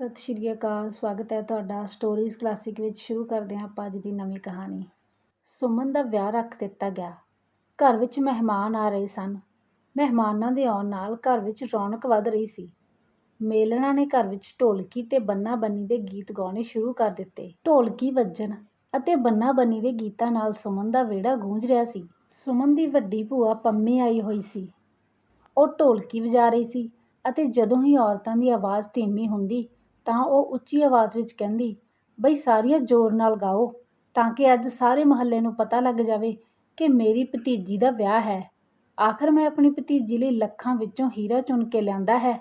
ਸਤਿ ਸ਼੍ਰੀ ਅਕਾਲ, ਸਵਾਗਤ ਹੈ ਤੁਹਾਡਾ ਸਟੋਰੀਜ਼ ਕਲਾਸਿਕ ਵਿੱਚ ਸ਼ੁਰੂ ਕਰਦੇ ਹਾਂ ਆਪਾਂ ਅੱਜ ਦੀ ਨਵੀਂ ਕਹਾਣੀ। ਸੁਮਨ ਦਾ ਵਿਆਹ ਰੱਖ ਦਿੱਤਾ ਗਿਆ। ਘਰ ਵਿੱਚ ਮਹਿਮਾਨ ਆ ਰਹੇ ਸਨ। ਮਹਿਮਾਨਾਂ ਦੇ ਆਉਣ ਨਾਲ ਘਰ ਵਿੱਚ ਰੌਣਕ ਵੱਧ ਰਹੀ ਸੀ। ਮੇਲਣਾ ਨੇ ਘਰ ਵਿੱਚ ਢੋਲਕੀ ਤੇ ਬੰਨਾ ਬੰਨੀ ਦੇ ਗੀਤ ਗਾਉਣੇ ਸ਼ੁਰੂ ਕਰ ਦਿੱਤੇ। ਢੋਲਕੀ ਵੱਜਣ ਅਤੇ ਬੰਨਾ ਬੰਨੀ ਦੇ ਗੀਤਾਂ ਨਾਲ ਸੁਮਨ ਦਾ ਵਿਹੜਾ ਗੂੰਜ ਰਿਹਾ ਸੀ। ਸੁਮਨ ਦੀ ਵੱਡੀ ਭੂਆ ਪੰਮੀ ਆਈ ਹੋਈ ਸੀ। ਉਹ ਢੋਲਕੀ ਵਜਾ ਰਹੀ ਸੀ ਅਤੇ ਜਦੋਂ ਹੀ ਔਰਤਾਂ ਦੀ ਆਵਾਜ਼ ਧੀਮੀ ਹੁੰਦੀ ਤਾਂ ਉਹ ਉੱਚੀ ਆਵਾਜ਼ ਵਿੱਚ ਕਹਿੰਦੀ, ਬਈ ਸਾਰੀਆਂ ਜ਼ੋਰ ਨਾਲ ਗਾਓ ਤਾਂ ਕਿ ਅੱਜ ਸਾਰੇ ਮੁਹੱਲੇ ਨੂੰ ਪਤਾ ਲੱਗ ਜਾਵੇ ਕਿ ਮੇਰੀ ਭਤੀਜੀ ਦਾ ਵਿਆਹ ਹੈ। ਆਖਰ ਮੈਂ ਆਪਣੀ ਭਤੀਜੀ ਲਈ ਲੱਖਾਂ ਵਿੱਚੋਂ ਹੀਰਾ ਚੁਣ ਕੇ ਲਿਆਂਦਾ ਹੈ।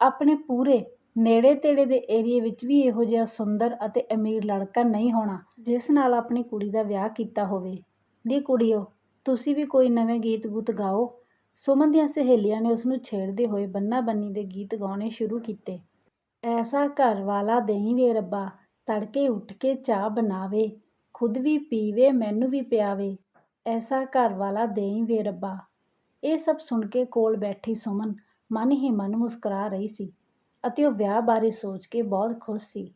ਆਪਣੇ ਪੂਰੇ ਨੇੜੇ ਤੇੜੇ ਦੇ ਏਰੀਏ ਵਿੱਚ ਵੀ ਇਹੋ ਜਿਹਾ ਸੁੰਦਰ ਅਤੇ ਅਮੀਰ ਲੜਕਾ ਨਹੀਂ ਹੋਣਾ, ਜਿਸ ਨਾਲ ਆਪਣੀ ਕੁੜੀ ਦਾ ਵਿਆਹ ਕੀਤਾ ਹੋਵੇ। ਨੀ ਕੁੜੀਓ, ਤੁਸੀਂ ਵੀ ਕੋਈ ਨਵੇਂ ਗੀਤ ਗੂਤ ਗਾਓ। ਸੁਮਨ ਦੀਆਂ ਸਹੇਲੀਆਂ ਨੇ ਉਸਨੂੰ ਛੇੜਦੇ ਹੋਏ ਬੰਨਾ ਬੰਨੀ ਦੇ ਗੀਤ ਗਾਉਣੇ ਸ਼ੁਰੂ ਕੀਤੇ। ਐਸਾ ਘਰ ਵਾਲਾ ਦੇਈਂ ਵੇ ਰੱਬਾ, ਤੜਕੇ ਉੱਠ ਕੇ ਚਾਹ ਬਣਾਵੇ, ਖੁਦ ਵੀ ਪੀਵੇ, ਮੈਨੂੰ ਵੀ ਪਿਆਵੇ। ਐਸਾ ਘਰ ਵਾਲਾ ਦੇਈਂ ਵੇ ਰੱਬਾ। ਇਹ ਸਭ ਸੁਣ ਕੇ ਕੋਲ ਬੈਠੀ ਸੁਮਨ ਮਨ ਹੀ ਮਨ ਮੁਸਕਰਾ ਰਹੀ ਸੀ ਅਤੇ ਉਹ ਵਿਆਹ ਬਾਰੇ ਸੋਚ ਕੇ ਬਹੁਤ ਖੁਸ਼ ਸੀ।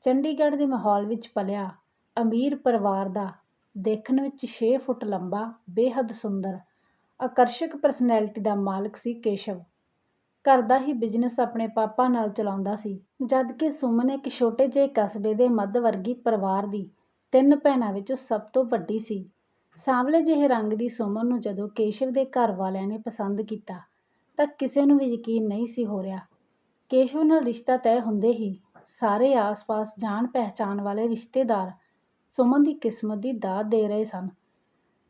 ਚੰਡੀਗੜ੍ਹ ਦੇ ਮਾਹੌਲ ਵਿੱਚ ਪਲਿਆ ਅਮੀਰ ਪਰਿਵਾਰ ਦਾ ਦੇਖਣ ਵਿੱਚ ਛੇ ਫੁੱਟ ਲੰਬਾ, ਬੇਹੱਦ ਸੁੰਦਰ, ਆਕਰਸ਼ਕ ਪਰਸਨੈਲਿਟੀ ਦਾ ਮਾਲਕ ਸੀ ਕੇਸ਼ਵ। ਘਰ ਦਾ ਹੀ ਬਿਜ਼ਨਸ ਆਪਣੇ ਪਾਪਾ ਨਾਲ ਚਲਾਉਂਦਾ ਸੀ, ਜਦ ਕਿ ਸੁਮਨ ਇੱਕ ਛੋਟੇ ਜਿਹੇ ਕਸਬੇ ਦੇ ਮੱਧ ਵਰਗੀ ਪਰਿਵਾਰ ਦੀ ਤਿੰਨ ਭੈਣਾਂ ਵਿੱਚੋਂ ਸਭ ਤੋਂ ਵੱਡੀ ਸੀ। ਸਾਂਵਲੇ ਜਿਹੇ ਰੰਗ ਦੀ ਸੁਮਨ ਨੂੰ ਜਦੋਂ ਕੇਸ਼ਵ ਦੇ ਘਰ ਵਾਲਿਆਂ ਨੇ ਪਸੰਦ ਕੀਤਾ, ਤਾਂ ਕਿਸੇ ਨੂੰ ਵੀ ਯਕੀਨ ਨਹੀਂ ਸੀ ਹੋ ਰਿਹਾ। ਕੇਸ਼ਵ ਨਾਲ ਰਿਸ਼ਤਾ ਤੈਅ ਹੁੰਦੇ ਹੀ ਸਾਰੇ ਆਸ-ਪਾਸ ਜਾਣ ਪਹਿਚਾਣ ਵਾਲੇ ਰਿਸ਼ਤੇਦਾਰ ਸੁਮਨ ਦੀ ਕਿਸਮਤ ਦੀ ਦਾਤ ਦੇ ਰਹੇ ਸਨ।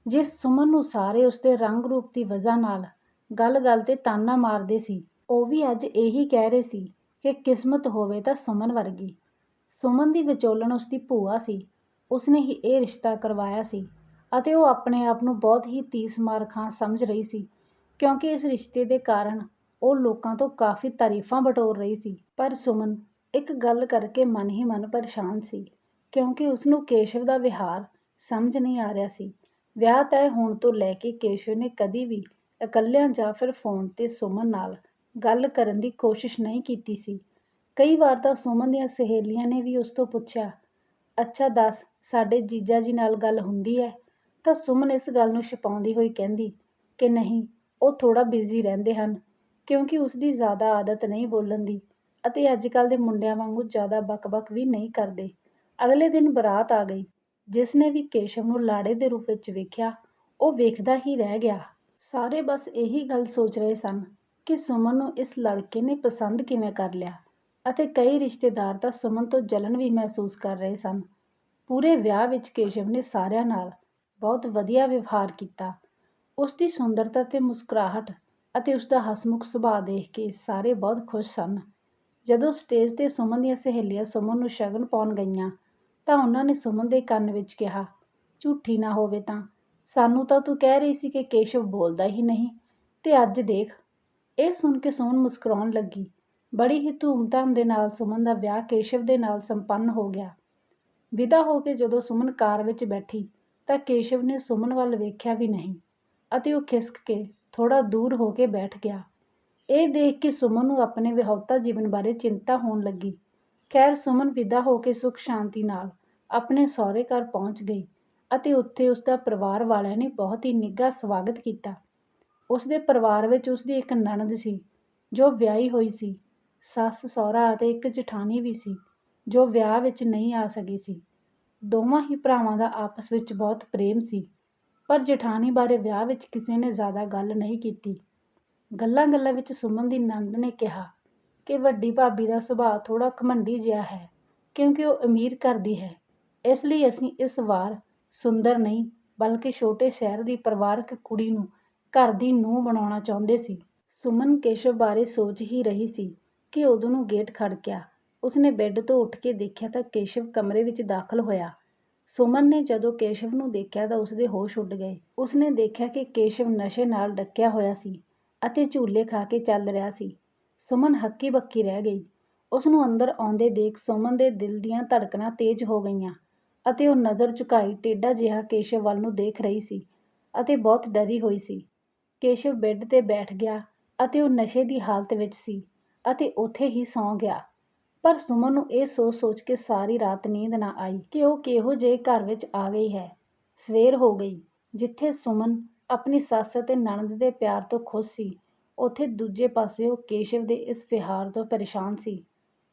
ਜਿਸ ਸੁਮਨ ਨੂੰ ਸਾਰੇ ਉਸਦੇ ਰੰਗ ਰੂਪ ਦੀ ਵਜ੍ਹਾ ਨਾਲ ਗੱਲ-ਗੱਲ ਤੇ ਤਾਨਾ ਮਾਰਦੇ ਸੀ ਉਹ ਵੀ ਅੱਜ ਇਹੀ ਕਹਿ ਰਹੇ ਸੀ ਕਿ ਕਿਸਮਤ ਹੋਵੇ ਤਾਂ ਸੁਮਨ ਵਰਗੀ। ਸੁਮਨ ਦੀ ਵਿਚੋਲਣ ਉਸਦੀ ਭੂਆ ਸੀ। ਉਸਨੇ ਹੀ ਇਹ ਰਿਸ਼ਤਾ ਕਰਵਾਇਆ ਸੀ ਅਤੇ ਉਹ ਆਪਣੇ ਆਪ ਨੂੰ ਬਹੁਤ ਹੀ ਤੀਸ ਮਾਰ ਖਾਂ ਸਮਝ ਰਹੀ ਸੀ ਕਿਉਂਕਿ ਇਸ ਰਿਸ਼ਤੇ ਦੇ ਕਾਰਨ ਉਹ ਲੋਕਾਂ ਤੋਂ ਕਾਫੀ ਤਾਰੀਫਾਂ ਬਟੋਰ ਰਹੀ ਸੀ। ਪਰ ਸੁਮਨ ਇੱਕ ਗੱਲ ਕਰਕੇ ਮਨ ਹੀ ਮਨ ਪਰੇਸ਼ਾਨ ਸੀ ਕਿਉਂਕਿ ਉਸ ਨੂੰ ਕੇਸ਼ਵ ਦਾ ਵਿਹਾਰ ਸਮਝ ਨਹੀਂ ਆ ਰਿਹਾ ਸੀ। ਵਿਆਹ ਤੈਅ ਹੋਣ ਤੋਂ ਲੈ ਕੇ ਕੇਸ਼ਵ ਨੇ ਕਦੀ ਵੀ ਇਕੱਲਿਆਂ ਜਾਂ ਫਿਰ ਫੋਨ ਤੇ ਸੁਮਨ ਨਾਲ ਗੱਲ ਕਰਨ ਦੀ ਕੋਸ਼ਿਸ਼ ਨਹੀਂ ਕੀਤੀ ਸੀ। ਕਈ ਵਾਰ ਤਾਂ ਸੁਮਨ ਦੀਆਂ ਸਹੇਲੀਆਂ ਨੇ ਵੀ ਉਸ ਤੋਂ ਪੁੱਛਿਆ, ਅੱਛਾ ਦੱਸ, ਸਾਡੇ ਜੀਜਾ ਜੀ ਨਾਲ ਗੱਲ ਹੁੰਦੀ ਹੈ ਤਾਂ ਸੁਮਨ ਇਸ ਗੱਲ ਨੂੰ ਛੁਪਾਉਂਦੀ ਹੋਈ ਕਹਿੰਦੀ ਕਿ ਨਹੀਂ, ਉਹ ਥੋੜਾ ਬਿਜ਼ੀ ਰਹਿੰਦੇ ਹਨ, ਕਿਉਂਕਿ ਉਸ ਦੀ ਜ਼ਿਆਦਾ ਆਦਤ ਨਹੀਂ ਬੋਲਣ ਦੀ ਅਤੇ ਅੱਜ ਕੱਲ ਦੇ ਮੁੰਡਿਆਂ ਵਾਂਗੂ ਜ਼ਿਆਦਾ ਬਕ-ਬਕ ਵੀ ਨਹੀਂ ਕਰਦੇ। ਅਗਲੇ ਦਿਨ ਬਰਾਤ ਆ ਗਈ, ਜਿਸ ਨੇ ਵੀ ਕੇਸ਼ਵ ਨੂੰ ਲਾੜੇ ਦੇ ਰੂਪ ਵਿੱਚ ਵੇਖਿਆ, ਉਹ ਵੇਖਦਾ ਹੀ ਰਹਿ ਗਿਆ। ਸਾਰੇ ਬਸ ਇਹੀ ਗੱਲ ਸੋਚ ਰਹੇ ਸਨ ਕਿ ਸੁਮਨ ਨੂੰ ਇਸ ਲੜਕੇ ਨੇ ਪਸੰਦ ਕਿਵੇਂ ਕਰ ਲਿਆ ਅਤੇ ਕਈ ਰਿਸ਼ਤੇਦਾਰ ਤਾਂ ਸੁਮਨ ਤੋਂ ਜਲਨ ਵੀ ਮਹਿਸੂਸ ਕਰ ਰਹੇ ਸਨ। ਪੂਰੇ ਵਿਆਹ ਵਿੱਚ ਕੇਸ਼ਵ ਨੇ ਸਾਰਿਆਂ ਨਾਲ ਬਹੁਤ ਵਧੀਆ ਵਿਵਹਾਰ ਕੀਤਾ। ਉਸ ਦੀ ਸੁੰਦਰਤਾ ਤੇ ਮੁਸਕਰਾਹਟ ਅਤੇ ਉਸ ਦਾ ਹਸਮੁਖ ਸੁਭਾਅ ਦੇਖ ਕੇ ਸਾਰੇ ਬਹੁਤ ਖੁਸ਼ ਸਨ। ਜਦੋਂ ਸਟੇਜ ਤੇ ਸੁਮਨ ਦੀਆਂ ਸਹੇਲੀਆਂ ਸੁਮਨ ਨੂੰ ਸ਼ਗਨ ਪਾਉਣ ਗਈਆਂ ਤਾਂ ਉਹਨਾਂ ਨੇ ਸੁਮਨ ਦੇ ਕੰਨ ਵਿੱਚ ਕਿਹਾ, ਝੂਠੀ ਨਾ ਹੋਵੇ ਤਾਂ। ਸਾਨੂੰ ਤਾਂ ਤੂੰ ਕਹਿ ਰਹੀ ਸੀ ਕਿ ਕੇਸ਼ਵ ਬੋਲਦਾ ਹੀ ਨਹੀਂ ਤੇ ਅੱਜ ਦੇਖ ਇਹ ਸੁਣ ਕੇ ਸੁਮਨ ਮੁਸਕਰਾਉਣ ਲੱਗੀ। ਬੜੀ ਹੀ ਧੂਮ-ਧਾਮ ਦੇ ਨਾਲ ਸੁਮਨ ਦਾ ਵਿਆਹ ਕੇਸ਼ਵ ਦੇ ਨਾਲ ਸੰਪੰਨ ਹੋ ਗਿਆ। ਵਿਦਾ ਹੋ ਕੇ ਜਦੋਂ ਸੁਮਨ ਕਾਰ ਵਿੱਚ ਬੈਠੀ, ਤਾਂ ਕੇਸ਼ਵ ਨੇ ਸੁਮਨ ਵੱਲ ਵੇਖਿਆ ਵੀ ਨਹੀਂ ਅਤੇ ਉਹ ਖਿਸਕ ਕੇ ਥੋੜਾ ਦੂਰ ਹੋ ਕੇ ਬੈਠ ਗਿਆ। ਇਹ ਦੇਖ ਕੇ ਸੁਮਨ ਨੂੰ ਆਪਣੇ ਵਿਆਹੁਤਾ ਜੀਵਨ ਬਾਰੇ ਚਿੰਤਾ ਹੋਣ ਲੱਗੀ। ਖੈਰ, ਸੁਮਨ ਵਿਦਾ ਹੋ ਕੇ ਸੁਖ ਸ਼ਾਂਤੀ ਨਾਲ ਆਪਣੇ ਸਹੁਰੇ ਘਰ ਪਹੁੰਚ ਗਈ ਅਤੇ ਉੱਥੇ ਉਸ ਦਾ ਪਰਿਵਾਰ ਵਾਲਿਆਂ ਨੇ ਬਹੁਤ ਹੀ ਨਿੱਘਾ ਸਵਾਗਤ ਕੀਤਾ। ਉਸ ਦੇ ਪਰਿਵਾਰ ਵਿੱਚ ਉਸ ਦੀ ਇੱਕ ਨਣਦ ਸੀ, ਜੋ ਵਿਆਹੀ ਹੋਈ ਸੀ। ਸੱਸ, ਸਹੁਰਾ ਅਤੇ ਇੱਕ ਜਠਾਣੀ ਵੀ ਸੀ, ਜੋ ਵਿਆਹ ਵਿੱਚ ਨਹੀਂ ਆ ਸਕੀ ਸੀ। ਦੋਵਾਂ ਹੀ ਭਰਾਵਾਂ ਦਾ ਆਪਸ ਵਿੱਚ ਬਹੁਤ ਪ੍ਰੇਮ ਸੀ, ਪਰ ਜਠਾਣੀ ਬਾਰੇ ਵਿਆਹ ਵਿੱਚ ਕਿਸੇ ਨੇ ਜ਼ਿਆਦਾ ਗੱਲ ਨਹੀਂ ਕੀਤੀ। ਗੱਲਾਂ-ਗੱਲਾਂ ਵਿੱਚ ਸੁਮਨ ਦੀ ਨੰਦ ਨੇ ਕਿਹਾ ਕਿ ਵੱਡੀ ਭਾਬੀ ਦਾ ਸੁਭਾਅ ਥੋੜਾ ਘਮੰਡੀ ਜਿਹਾ ਹੈ, ਕਿਉਂਕਿ ਉਹ ਅਮੀਰ ਘਰ ਦੀ ਹੈ। ਇਸ ਲਈ ਅਸੀਂ ਇਸ ਵਾਰ ਸੁੰਦਰ ਨਹੀਂ, ਬਲਕਿ ਛੋਟੇ ਸ਼ਹਿਰ ਦੀ ਪਰਿਵਾਰਕ ਕੁੜੀ ਨੂੰ ਘਰ ਦੀ ਨੂੰਹ ਬਣਾਉਣਾ ਚਾਹੁੰਦੇ ਸੀ। ਸੁਮਨ ਕੇਸ਼ਵ ਬਾਰੇ ਸੋਚ ਹੀ ਰਹੀ ਸੀ ਕਿ ਉਦੋਂ ਨੂੰ ਗੇਟ ਖੜਕਿਆ ਉਸਨੇ ਬੈੱਡ ਤੋਂ ਉੱਠ ਕੇ ਦੇਖਿਆ ਤਾਂ ਕੇਸ਼ਵ ਕਮਰੇ ਵਿੱਚ ਦਾਖਲ ਹੋਇਆ। ਸੁਮਨ ਨੇ ਜਦੋਂ ਕੇਸ਼ਵ ਨੂੰ ਦੇਖਿਆ ਤਾਂ ਉਸਦੇ ਹੋਸ਼ ਉੱਡ ਗਏ। ਉਸਨੇ ਦੇਖਿਆ ਕਿ ਕੇਸ਼ਵ ਨਸ਼ੇ ਨਾਲ ਡੱਕਿਆ ਹੋਇਆ ਸੀ ਅਤੇ ਝੂਲੇ ਖਾ ਕੇ ਚੱਲ ਰਿਹਾ ਸੀ। ਸੁਮਨ ਹੱਕੀ ਬੱਕੀ ਰਹਿ ਗਈ। ਉਸ ਨੂੰ ਅੰਦਰ ਆਉਂਦੇ ਦੇਖ ਸੁਮਨ ਦੇ ਦਿਲ ਦੀਆਂ ਧੜਕਣਾਂ ਤੇਜ਼ ਹੋ ਗਈਆਂ ਅਤੇ ਉਹ ਨਜ਼ਰ ਝੁਕਾਈ ਟੇਢਾ ਜਿਹਾ ਕੇਸ਼ਵ ਵੱਲ ਨੂੰ ਦੇਖ ਰਹੀ ਸੀ ਅਤੇ ਬਹੁਤ ਡਰੀ ਹੋਈ ਸੀ। ਕੇਸ਼ਵ ਬੈੱਡ ਤੇ ਬੈਠ ਗਿਆ ਅਤੇ ਉਹ ਨਸ਼ੇ ਦੀ ਹਾਲਤ ਵਿੱਚ ਸੀ ਅਤੇ ਉੱਥੇ ਹੀ ਸੌਂ ਗਿਆ ਪਰ ਸੁਮਨ ਨੂੰ ਇਹ ਸੋਚ-ਸੋਚ ਕੇ ਸਾਰੀ ਰਾਤ ਨੀਂਦ ਨਾ ਆਈ ਕਿ ਉਹ ਕਿਹੋ ਜਿਹੇ ਘਰ ਵਿੱਚ ਆ ਗਈ ਹੈ। ਸਵੇਰ ਹੋ ਗਈ। ਜਿੱਥੇ ਸੁਮਨ ਆਪਣੀ ਸੱਸ ਅਤੇ ਨਣਦ ਦੇ ਪਿਆਰ ਤੋਂ ਖੁਸ਼ ਸੀ, ਉੱਥੇ ਦੂਜੇ ਪਾਸੇ ਉਹ ਕੇਸ਼ਵ ਦੇ ਇਸ ਵਿਹਾਰ ਤੋਂ ਪਰੇਸ਼ਾਨ ਸੀ।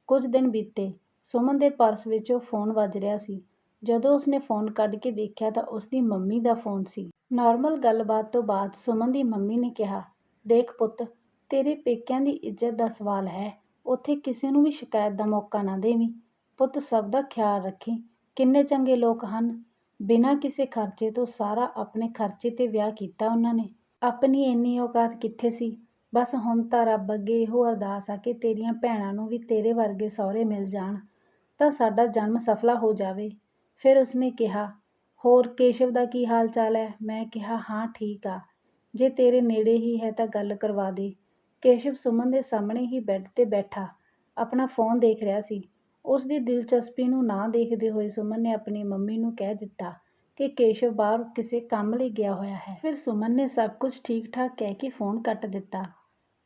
ਕੁਝ ਦਿਨ ਬੀਤੇ। ਸੁਮਨ ਦੇ ਪਰਸ ਵਿੱਚੋਂ ਫ਼ੋਨ ਵੱਜ ਰਿਹਾ ਸੀ। ਜਦੋਂ ਉਸਨੇ ਫ਼ੋਨ ਕੱਢ ਕੇ ਦੇਖਿਆ ਤਾਂ ਉਸਦੀ ਮੰਮੀ ਦਾ ਫ਼ੋਨ ਸੀ। ਨਾਰਮਲ ਗੱਲਬਾਤ ਤੋਂ ਬਾਅਦ ਸੁਮਨ ਦੀ ਮੰਮੀ ਨੇ ਕਿਹਾ, "ਦੇਖ ਪੁੱਤ, ਤੇਰੇ ਪੇਕਿਆਂ ਦੀ ਇੱਜ਼ਤ ਦਾ ਸਵਾਲ ਹੈ, ਉੱਥੇ ਕਿਸੇ ਨੂੰ ਵੀ ਸ਼ਿਕਾਇਤ ਦਾ ਮੌਕਾ ਨਾ ਦੇਵੀਂ। ਪੁੱਤ ਸਭ ਦਾ ਖਿਆਲ ਰੱਖੀ ਕਿੰਨੇ ਚੰਗੇ ਲੋਕ ਹਨ। ਬਿਨਾਂ ਕਿਸੇ ਖਰਚੇ ਤੋਂ ਸਾਰਾ ਆਪਣੇ ਖਰਚੇ 'ਤੇ ਵਿਆਹ ਕੀਤਾ ਉਹਨਾਂ ਨੇ। ਆਪਣੀ ਇੰਨੀ ਔਕਾਤ ਕਿੱਥੇ ਸੀ। ਬਸ ਹੁਣ ਤਾਂ ਰੱਬ ਅੱਗੇ ਇਹੋ ਅਰਦਾਸ ਆ ਕਿ ਤੇਰੀਆਂ ਭੈਣਾਂ ਨੂੰ ਵੀ ਤੇਰੇ ਵਰਗੇ ਸਹੁਰੇ ਮਿਲ ਜਾਣ ਤਾਂ ਸਾਡਾ ਜਨਮ ਸਫਲਾ ਹੋ ਜਾਵੇ।" ਫਿਰ ਉਸਨੇ ਕਿਹਾ, "ਹੋਰ ਕੇਸ਼ਵ ਦਾ ਕੀ ਹਾਲ ਚਾਲ ਹੈ?" ਮੈਂ ਕਿਹਾ, "ਹਾਂ ਠੀਕ ਆ। ਜੇ ਤੇਰੇ ਨੇੜੇ ਹੀ ਹੈ ਤਾਂ ਗੱਲ ਕਰਵਾ ਦੇ।" ਕੇਸ਼ਵ ਸੁਮਨ ਦੇ ਸਾਹਮਣੇ ਹੀ ਬੈੱਡ 'ਤੇ ਬੈਠਾ ਆਪਣਾ ਫ਼ੋਨ ਦੇਖ ਰਿਹਾ ਸੀ। ਉਸ ਦੀ ਦਿਲਚਸਪੀ ਨੂੰ ਨਾ ਦੇਖਦੇ ਹੋਏ ਸੁਮਨ ਨੇ ਆਪਣੀ ਮੰਮੀ ਨੂੰ ਕਹਿ ਦਿੱਤਾ ਕਿ ਕੇਸ਼ਵ ਬਾਹਰ ਕਿਸੇ ਕੰਮ ਲਈ ਗਿਆ ਹੋਇਆ ਹੈ। ਫਿਰ ਸੁਮਨ ਨੇ ਸਭ ਕੁਝ ਠੀਕ-ਠਾਕ ਕਹਿ ਕੇ ਫ਼ੋਨ ਕੱਟ ਦਿੱਤਾ,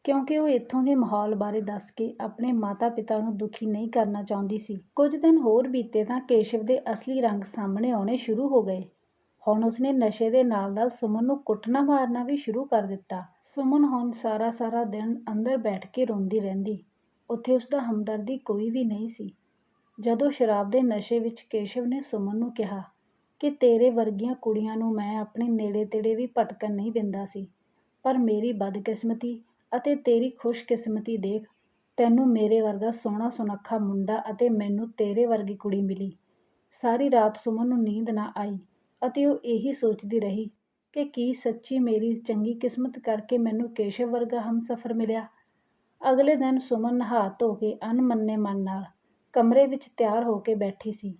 ਕਿਉਂਕਿ ਉਹ ਇੱਥੋਂ ਦੇ ਮਾਹੌਲ ਬਾਰੇ ਦੱਸ ਕੇ ਆਪਣੇ ਮਾਤਾ-ਪਿਤਾ ਨੂੰ ਦੁਖੀ ਨਹੀਂ ਕਰਨਾ ਚਾਹੁੰਦੀ ਸੀ। ਕੁਝ ਦਿਨ ਹੋਰ ਬੀਤੇ ਤਾਂ ਕੇਸ਼ਵ ਦੇ ਅਸਲੀ ਰੰਗ ਸਾਹਮਣੇ ਆਉਣੇ ਸ਼ੁਰੂ ਹੋ ਗਏ। ਹੁਣ ਉਸਨੇ ਨਸ਼ੇ ਦੇ ਨਾਲ-ਨਾਲ ਸੁਮਨ ਨੂੰ ਕੁੱਟਣਾ-ਮਾਰਨਾ ਵੀ ਸ਼ੁਰੂ ਕਰ ਦਿੱਤਾ। ਸੁਮਨ ਹੁਣ ਸਾਰਾ-ਸਾਰਾ ਦਿਨ ਅੰਦਰ ਬੈਠ ਕੇ ਰੋਂਦੀ ਰਹਿੰਦੀ। ਉੱਥੇ ਉਸਦਾ ਹਮਦਰਦੀ ਕੋਈ ਵੀ ਨਹੀਂ ਸੀ। ਜਦੋਂ ਸ਼ਰਾਬ ਦੇ ਨਸ਼ੇ ਵਿੱਚ ਕੇਸ਼ਵ ਨੇ ਸੁਮਨ ਨੂੰ ਕਿਹਾ ਕਿ ਤੇਰੇ ਵਰਗੀਆਂ ਕੁੜੀਆਂ ਨੂੰ ਮੈਂ ਆਪਣੇ ਨੇੜੇ-ਤੇੜੇ ਵੀ ਭਟਕਣ ਨਹੀਂ ਦਿੰਦਾ ਸੀ, ਪਰ ਮੇਰੀ ਬਦਕਿਸਮਤੀ ਅਤੇ ਤੇਰੀ ਖੁਸ਼ਕਿਸਮਤੀ ਦੇਖ, ਤੈਨੂੰ ਮੇਰੇ ਵਰਗਾ ਸੋਹਣਾ-ਸੁਨੱਖਾ ਮੁੰਡਾ ਅਤੇ ਮੈਨੂੰ ਤੇਰੇ ਵਰਗੀ ਕੁੜੀ ਮਿਲੀ। ਸਾਰੀ ਰਾਤ ਸੁਮਨ ਨੂੰ ਨੀਂਦ ਨਾ ਆਈ ਅਤੇ ਉਹ ਇਹੀ ਸੋਚਦੀ ਰਹੀ ਕਿ ਕੀ ਸੱਚੀ ਮੇਰੀ ਚੰਗੀ ਕਿਸਮਤ ਕਰਕੇ ਮੈਨੂੰ ਕੇਸ਼ਵ ਵਰਗਾ ਹਮਸਫ਼ਰ ਮਿਲਿਆ। ਅਗਲੇ ਦਿਨ ਸੁਮਨ ਨਹਾ-ਧੋ ਕੇ ਅਣਮੰਨੇ ਮਨ ਨਾਲ ਕਮਰੇ ਵਿੱਚ ਤਿਆਰ ਹੋ ਕੇ ਬੈਠੀ ਸੀ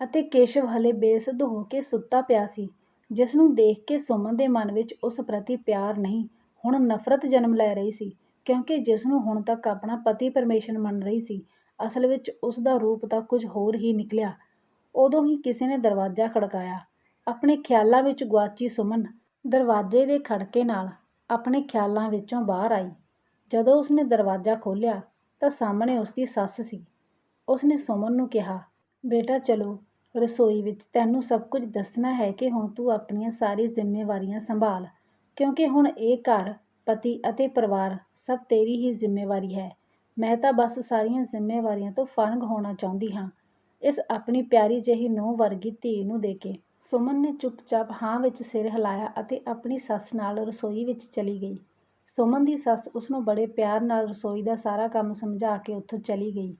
ਅਤੇ ਕੇਸ਼ਵ ਹਲੇ ਬੇਸੁੱਧ ਹੋ ਕੇ ਸੁੱਤਾ ਪਿਆ ਸੀ, ਜਿਸ ਨੂੰ ਦੇਖ ਕੇ ਸੁਮਨ ਦੇ ਮਨ ਵਿੱਚ ਉਸ ਪ੍ਰਤੀ ਪਿਆਰ ਨਹੀਂ, ਹੁਣ ਨਫ਼ਰਤ ਜਨਮ ਲੈ ਰਹੀ ਸੀ, ਕਿਉਂਕਿ ਜਿਸ ਨੂੰ ਹੁਣ ਤੱਕ ਆਪਣਾ ਪਤੀ ਪਰਮੇਸ਼ਰ ਮੰਨ ਰਹੀ ਸੀ, ਅਸਲ ਵਿੱਚ ਉਸ ਦਾ ਰੂਪ ਤਾਂ ਕੁਝ ਹੋਰ ਹੀ ਨਿਕਲਿਆ। ਉਦੋਂ ਹੀ ਕਿਸੇ ਨੇ ਦਰਵਾਜ਼ਾ ਖੜਕਾਇਆ। ਆਪਣੇ ਖਿਆਲਾਂ ਵਿੱਚ ਗੁਆਚੀ ਸੁਮਨ ਦਰਵਾਜ਼ੇ ਦੇ ਖੜਕੇ ਨਾਲ ਆਪਣੇ ਖਿਆਲਾਂ ਵਿੱਚੋਂ ਬਾਹਰ ਆਈ। ਜਦੋਂ ਉਸਨੇ ਦਰਵਾਜ਼ਾ ਖੋਲ੍ਹਿਆ ਤਾਂ ਸਾਹਮਣੇ ਉਸਦੀ ਸੱਸ ਸੀ। ਉਸਨੇ ਸੁਮਨ ਨੂੰ ਕਿਹਾ, "ਬੇਟਾ ਚਲੋ ਰਸੋਈ ਵਿੱਚ ਤੈਨੂੰ ਸਭ ਕੁਝ ਦੱਸਣਾ ਹੈ ਕਿ ਹੁਣ ਤੂੰ ਆਪਣੀਆਂ ਸਾਰੀ ਜ਼ਿੰਮੇਵਾਰੀਆਂ ਸੰਭਾਲ, ਕਿਉਂਕਿ ਹੁਣ ਇਹ ਘਰ, ਪਤੀ ਅਤੇ ਪਰਿਵਾਰ ਸਭ ਤੇਰੀ ਹੀ ਜ਼ਿੰਮੇਵਾਰੀ ਹੈ। ਮੈਂ ਤਾਂ ਬਸ ਸਾਰੀਆਂ ਜ਼ਿੰਮੇਵਾਰੀਆਂ ਤੋਂ ਫਾਰਗ ਹੋਣਾ ਚਾਹੁੰਦੀ ਹਾਂ, ਇਸ ਆਪਣੀ ਪਿਆਰੀ ਜਿਹੀ ਨੂੰਹ ਵਰਗੀ ਧੀ ਨੂੰ ਦੇ ਕੇ।" ਸੁਮਨ ਨੇ ਚੁੱਪ-ਚਾਪ ਹਾਂ ਵਿੱਚ ਸਿਰ ਹਿਲਾਇਆ ਅਤੇ ਆਪਣੀ ਸੱਸ ਨਾਲ ਰਸੋਈ ਵਿੱਚ ਚਲੀ ਗਈ। ਸੁਮਨ ਦੀ ਸੱਸ ਉਸਨੂੰ ਬੜੇ ਪਿਆਰ ਨਾਲ ਰਸੋਈ ਦਾ ਸਾਰਾ ਕੰਮ ਸਮਝਾ ਕੇ ਉੱਥੋਂ ਚਲੀ ਗਈ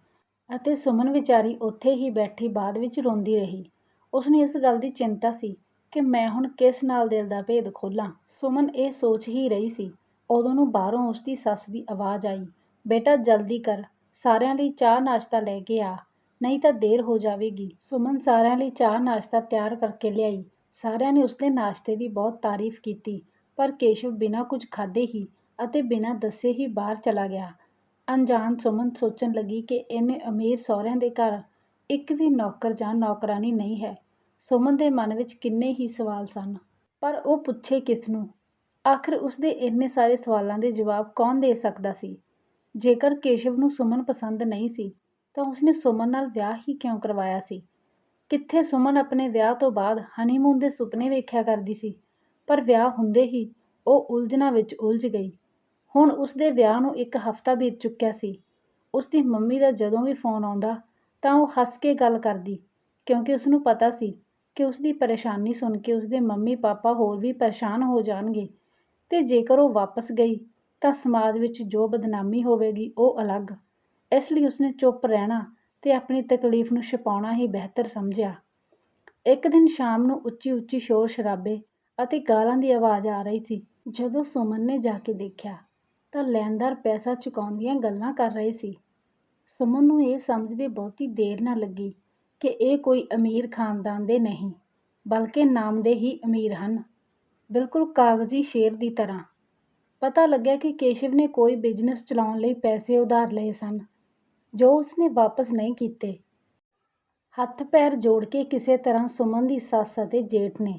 ਅਤੇ ਸੁਮਨ ਵਿਚਾਰੀ ਉੱਥੇ ਹੀ ਬੈਠੀ ਬਾਅਦ ਵਿੱਚ ਰੋਂਦੀ ਰਹੀ। ਉਸਨੂੰ ਇਸ ਗੱਲ ਦੀ ਚਿੰਤਾ ਸੀ ਕਿ ਮੈਂ ਹੁਣ ਕਿਸ ਨਾਲ ਦਿਲ ਦਾ ਭੇਦ ਖੋਲਾਂ ਸੁਮਨ ਇਹ ਸੋਚ ਹੀ ਰਹੀ ਸੀ, ਉਦੋਂ ਨੂੰ ਬਾਹਰੋਂ ਉਸਦੀ ਸੱਸ ਦੀ ਆਵਾਜ਼ ਆਈ, "ਬੇਟਾ ਜਲਦੀ ਕਰ, ਸਾਰਿਆਂ ਲਈ ਚਾਹ-ਨਾਸ਼ਤਾ ਲੈ ਕੇ ਆ, ਨਹੀਂ ਤਾਂ ਦੇਰ ਹੋ ਜਾਵੇਗੀ।" ਸੁਮਨ ਸਾਰਿਆਂ ਲਈ ਚਾਹ-ਨਾਸ਼ਤਾ ਤਿਆਰ ਕਰਕੇ ਲਿਆਈ। ਸਾਰਿਆਂ ਨੇ ਉਸਦੇ ਨਾਸ਼ਤੇ ਦੀ ਬਹੁਤ ਤਾਰੀਫ਼ ਕੀਤੀ, ਪਰ ਕੇਸ਼ਵ ਬਿਨਾਂ ਕੁਝ ਖਾਧੇ ਹੀ ਅਤੇ ਬਿਨਾਂ ਦੱਸੇ ਹੀ ਬਾਹਰ ਚਲਾ ਗਿਆ। ਅਣਜਾਣ ਸੁਮਨ ਸੋਚਣ ਲੱਗੀ ਕਿ ਇੰਨੇ ਅਮੀਰ ਸਹੁਰਿਆਂ ਦੇ ਘਰ ਇੱਕ ਵੀ ਨੌਕਰ ਜਾਂ ਨੌਕਰਾਨੀ ਨਹੀਂ ਹੈ। ਸੁਮਨ ਦੇ ਮਨ ਵਿੱਚ ਕਿੰਨੇ ਹੀ ਸਵਾਲ ਸਨ। ਪਰ ਉਹ ਪੁੱਛੇ ਕਿਸ ਨੂੰ? ਆਖਿਰ ਉਸਦੇ ਇੰਨੇ ਸਾਰੇ ਸਵਾਲਾਂ ਦੇ ਜਵਾਬ ਕੌਣ ਦੇ ਸਕਦਾ ਸੀ? ਜੇਕਰ ਕੇਸ਼ਵ ਨੂੰ ਸੁਮਨ ਪਸੰਦ ਨਹੀਂ ਸੀ ਤਾਂ ਉਸਨੇ ਸੁਮਨ ਨਾਲ ਵਿਆਹ ਹੀ ਕਿਉਂ ਕਰਵਾਇਆ ਸੀ? ਕਿੱਥੇ ਸੁਮਨ ਆਪਣੇ ਵਿਆਹ ਤੋਂ ਬਾਅਦ ਹਨੀਮੂਨ ਦੇ ਸੁਪਨੇ ਵੇਖਿਆ ਕਰਦੀ ਸੀ, ਪਰ ਵਿਆਹ ਹੁੰਦੇ ਹੀ ਉਹ ਉਲਝਣਾ ਵਿੱਚ ਉਲਝ ਗਈ। ਹੁਣ ਉਸਦੇ ਵਿਆਹ ਨੂੰ ਇੱਕ ਹਫ਼ਤਾ ਬੀਤ ਚੁੱਕਿਆ ਸੀ। ਉਸਦੀ ਮੰਮੀ ਦਾ ਜਦੋਂ ਵੀ ਫ਼ੋਨ ਆਉਂਦਾ ਤਾਂ ਉਹ ਹੱਸ ਕੇ ਗੱਲ ਕਰਦੀ, ਕਿਉਂਕਿ ਉਸਨੂੰ ਪਤਾ ਸੀ ਕਿ ਉਸਦੀ ਪਰੇਸ਼ਾਨੀ ਸੁਣ ਕੇ ਉਸਦੇ ਮੰਮੀ-ਪਾਪਾ ਹੋਰ ਵੀ ਪਰੇਸ਼ਾਨ ਹੋ ਜਾਣਗੇ ਤੇ ਜੇਕਰ ਉਹ ਵਾਪਸ ਗਈ, ਤਾਂ ਸਮਾਜ ਵਿੱਚ ਜੋ ਬਦਨਾਮੀ ਹੋਵੇਗੀ ਉਹ ਅਲੱਗ। ਇਸ ਲਈ ਉਸਨੇ ਚੁੱਪ ਰਹਿਣਾ ਤੇ ਆਪਣੀ ਤਕਲੀਫ਼ ਨੂੰ ਛੁਪਾਉਣਾ ਹੀ ਬਿਹਤਰ ਸਮਝਿਆ। ਇੱਕ ਦਿਨ ਸ਼ਾਮ ਨੂੰ ਉੱਚੀ-ਉੱਚੀ ਸ਼ੋਰ-ਸ਼ਰਾਬੇ ਅਤੇ ਗਾਲਾਂ ਦੀ ਆਵਾਜ਼ ਆ ਰਹੀ ਸੀ। ਜਦੋਂ ਸੁਮਨ ਨੇ ਜਾ ਕੇ ਦੇਖਿਆ, ਤਾਂ ਲੈਣਦਾਰ ਪੈਸਾ ਚੁਕਾਉਣ ਦੀਆਂ ਗੱਲਾਂ ਕਰ ਰਹੇ ਸੀ। ਸੁਮਨ ਨੂੰ ਇਹ ਸਮਝਦੇ ਬਹੁਤੀ ਦੇਰ ਨਾ ਲੱਗੀ ਕਿ ਇਹ ਕੋਈ ਅਮੀਰ ਖ਼ਾਨਦਾਨ ਦੇ ਨਹੀਂ, ਬਲਕਿ ਨਾਮ ਦੇ ਹੀ ਅਮੀਰ ਹਨ, ਬਿਲਕੁਲ ਕਾਗਜ਼ੀ ਸ਼ੇਰ ਦੀ ਤਰ੍ਹਾਂ। ਪਤਾ ਲੱਗਿਆ ਕਿ ਕੇਸ਼ਵ ਨੇ ਕੋਈ ਬਿਜ਼ਨਸ ਚਲਾਉਣ ਲਈ ਪੈਸੇ ਉਧਾਰ ਲਏ ਸਨ, ਜੋ ਉਸਨੇ ਵਾਪਸ ਨਹੀਂ ਕੀਤੇ। ਹੱਥ-ਪੈਰ ਜੋੜ ਕੇ ਕਿਸੇ ਤਰ੍ਹਾਂ ਸੁਮਨ ਦੀ ਸੱਸ ਅਤੇ ਜੇਠ ਨੇ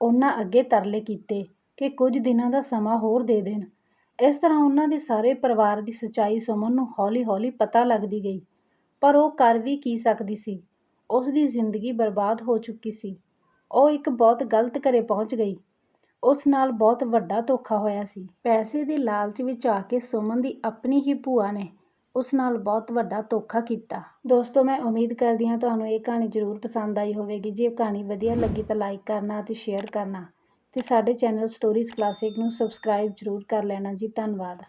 ਉਹਨਾਂ ਅੱਗੇ ਤਰਲੇ ਕੀਤੇ ਕਿ ਕੁਝ ਦਿਨਾਂ ਦਾ ਸਮਾਂ ਹੋਰ ਦੇ ਦੇਣ। ਇਸ ਤਰ੍ਹਾਂ ਉਹਨਾਂ ਦੇ ਸਾਰੇ ਪਰਿਵਾਰ ਦੀ ਸੱਚਾਈ ਸੁਮਨ ਨੂੰ ਹੌਲੀ-ਹੌਲੀ ਪਤਾ ਲੱਗਦੀ ਗਈ। ਪਰ ਉਹ ਕਰ ਵੀ ਕੀ ਸਕਦੀ ਸੀ ਉਸ ਦੀ ਜ਼ਿੰਦਗੀ ਬਰਬਾਦ ਹੋ ਚੁੱਕੀ ਸੀ। ਉਹ ਇੱਕ ਬਹੁਤ ਗਲਤ ਘਰੇ ਪਹੁੰਚ ਗਈ। ਉਸ ਨਾਲ ਬਹੁਤ ਵੱਡਾ ਧੋਖਾ ਹੋਇਆ ਸੀ। ਪੈਸੇ ਦੇ ਲਾਲਚ ਵਿੱਚ ਆ ਕੇ ਸੁਮਨ ਦੀ ਆਪਣੀ ਹੀ ਭੂਆ ਨੇ ਉਸ ਨਾਲ ਬਹੁਤ ਵੱਡਾ ਧੋਖਾ ਕੀਤਾ। ਦੋਸਤੋ, ਮੈਂ ਉਮੀਦ ਕਰਦੀ ਹਾਂ ਤੁਹਾਨੂੰ ਇਹ ਕਹਾਣੀ ਜ਼ਰੂਰ ਪਸੰਦ ਆਈ ਹੋਵੇਗੀ। ਜੇ ਕਹਾਣੀ ਵਧੀਆ ਲੱਗੀ ਤਾਂ ਲਾਈਕ ਕਰਨਾ ਅਤੇ ਸ਼ੇਅਰ ਕਰਨਾ ਤੇ ਸਾਡੇ ਚੈਨਲ ਸਟੋਰੀਜ਼ ਕਲਾਸਿਕ ਨੂੰ ਸਬਸਕ੍ਰਾਈਬ ਜ਼ਰੂਰ ਕਰ ਲੈਣਾ ਜੀ। ਧੰਨਵਾਦ।